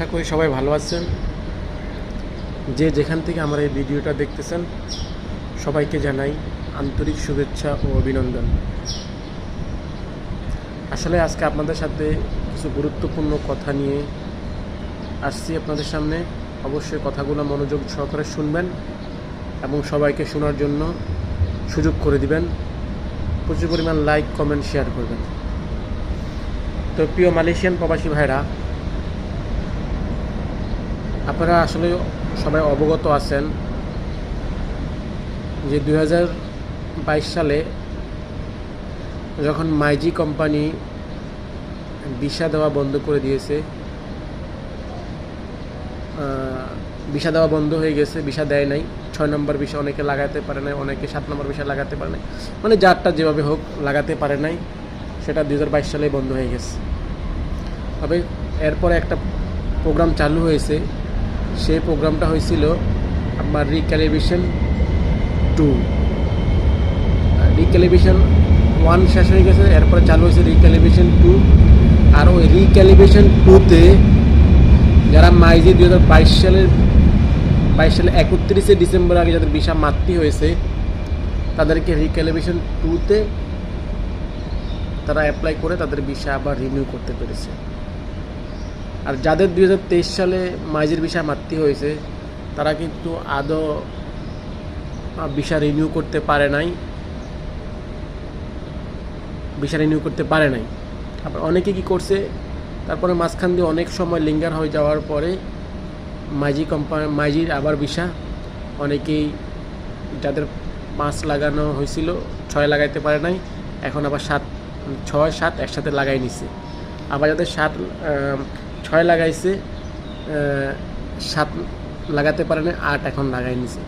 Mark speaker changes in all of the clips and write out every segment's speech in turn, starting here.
Speaker 1: আশা করি সবাই ভালো আছেন। যে যেখান থেকে আমার এই ভিডিওটা দেখতেছেন, সবাইকে জানাই আন্তরিক শুভেচ্ছা ও অভিনন্দন। আসলে আজকে আপনাদের সাথে কিছু গুরুত্বপূর্ণ কথা নিয়ে আসছি আপনাদের সামনে। অবশ্যই কথাগুলো মনোযোগ সহকারে শুনবেন এবং সবাইকে শোনার জন্য সুযোগ করে দিবেন। প্রচুর পরিমাণ লাইক কমেন্ট শেয়ার করবেন। তো প্রিয় মালয়েশিয়ান প্রবাসী ভাইরা আপনারা আসলে সবাই অবগত আছেন যে দু হাজার বাইশ সালে যখন মাইজি কোম্পানি ভিসা দেওয়া বন্ধ করে দিয়েছে ভিসা দেওয়া বন্ধ হয়ে গেছে, ভিসা দেয় নাই। ছয় নম্বর ভিসা অনেকে লাগাতে পারে নাই, অনেকে সাত নম্বর ভিসা লাগাতে পারে নাই। মানে যারটা যেভাবে হোক লাগাতে পারে নাই, সেটা দু হাজার বাইশ সালে বন্ধ হয়ে গেছে। তবে এরপরে একটা প্রোগ্রাম চালু হয়েছে সেই প্রোগ্রামটা হয়েছিল আমার রিক্যালিব্রেশন টু। রিক্যালিব্রেশন ওয়ান শেষ হয়ে গেছে, এরপরে চালু হয়েছে রিক্যালিব্রেশন টু। আর ওই রিক্যালিব্রেশন টুতে যারা মাইজি দুই হাজার বাইশ সালের, বাইশ সালে একত্রিশে ডিসেম্বর আগে যাদের ভিসা মাতৃ হয়েছে, তাদেরকে রিক্যালিব্রেশন টুতে তারা অ্যাপ্লাই করে তাদের ভিসা আবার রিনিউ করতে পেরেছে। আর যাদের দুই হাজার তেইশ সালে মাইজের ভিসা মাতৃ হয়েছে, তারা কিন্তু আদৌ ভিসা রিনিউ করতে পারে নাই? ভিসা রিনিউ করতে পারে নাই? আবার অনেকে কি করছে, তারপরে মাঝখান দিয়ে অনেক সময় লিঙ্গার হয়ে যাওয়ার পরে মাইজি কোম্পানি মাইজির আবার ভিসা অনেকেই যাদের পাঁচ লাগানো হয়েছিল, ছয় লাগাইতে পারে নাই, এখন আবার সাত, ছয়, সাত একসাথে লাগাই নিছে। আবার যাদের সাত ছয় লাগাইছে সাত লাগাতে পারে না আট এখন লাগাই নিছে।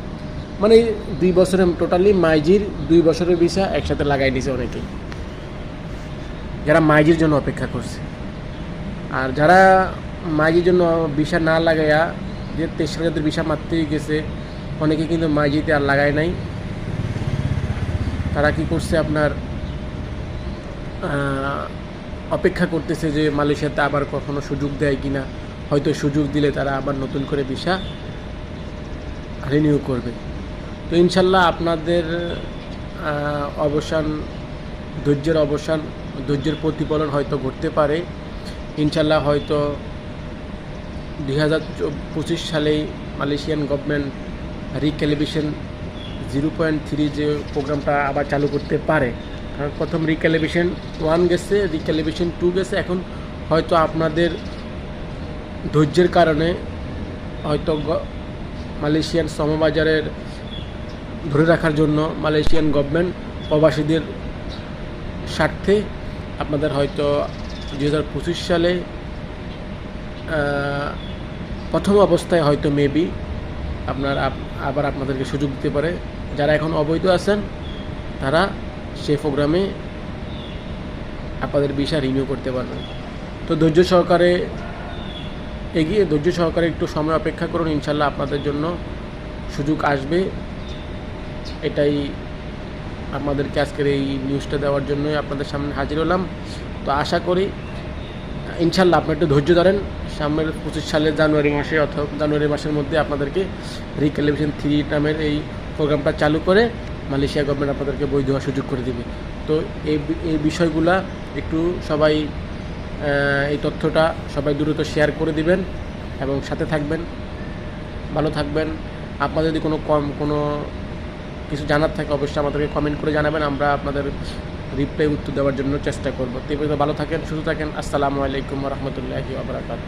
Speaker 1: মানে দুই বছরের টোটালি মাইজির দুই বছরের ভিসা একসাথে লাগাই নিছে অনেকেই যারা মাইজির জন্য অপেক্ষা করছে। আর যারা মাইজির জন্য ভিসা না লাগাইয়া যে সালে যাদের ভিসা মারতেই গেছে, অনেকে কিন্তু মাইজিতে আর লাগায় নাই। তারা কি করছে আপনার অপেক্ষা করতেছে যে মালয়েশিয়াতে আবার কখনো সুযোগ দেয় কি না হয়তো সুযোগ দিলে তারা আবার নতুন করে ভিসা রিনিউ করবে। তো ইনশাল্লাহ আপনাদের অবসান, ধৈর্যের অবসান, ধৈর্যের প্রতিফলন হয়তো ঘটতে পারে। ইনশাল্লাহ হয়তো দুই হাজার পঁচিশ সালেই Malaysian government recalibration zero point three যে প্রোগ্রামটা আবার চালু করতে পারে। কারণ প্রথম রিক্যালিব্রেশন ওয়ান গেছে রিক্যালিব্রেশন টু গেছে। এখন হয়তো আপনাদের ধৈর্যের কারণে হয়তো মালয়েশিয়ান শ্রমবাজারের ধরে রাখার জন্য মালয়েশিয়ান গভর্নমেন্ট প্রবাসীদের স্বার্থে আপনাদের হয়তো দু হাজার পঁচিশ সালে প্রথম অবস্থায় হয়তো মেবি আপনার আবার আপনাদেরকে সুযোগ দিতে পারে। যারা এখন অবৈধ আছেন, তারা সেই প্রোগ্রামে আপনাদের ভিসা রিনিউ করতে পারবেন। তো ধৈর্য সহকারে এগিয়ে, ধৈর্য সহকারে একটু সময় অপেক্ষা করুন ইনশাল্লাহ আপনাদের জন্য সুযোগ আসবে। এটাই আপনাদেরকে আজকের এই নিউজটা দেওয়ার জন্যই আপনাদের সামনে হাজির হলাম। তো আশা করি ইনশাল্লাহ আপনি একটু ধৈর্য ধরেন। সামনের পঁচিশ সালের জানুয়ারি মাসে অথবা জানুয়ারি মাসের মধ্যে আপনাদেরকে রিক্যালিব্রেশন থ্রি নামের এই প্রোগ্রামটা চালু করে মালয়েশিয়া গভর্নমেন্ট আপনাদেরকে বই দেওয়ার সুযোগ করে দেবে। তো এই এই বিষয়গুলা একটু সবাই এই তথ্যটা সবাই দ্রুত শেয়ার করে দিবেন এবং সাথে থাকবেন, ভালো থাকবেন। আপনাদের যদি কোনো কম, কোনো কিছু জানার থাকে অবশ্যই আমাদেরকে কমেন্ট করে জানাবেন, আমরা আপনাদের রিপ্লাই উত্তর দেওয়ার জন্য চেষ্টা করব। তো ভালো থাকেন, সুস্থ থাকেন, আসসালামু আলাইকুম রহমতুল্লাহি আবরাকাত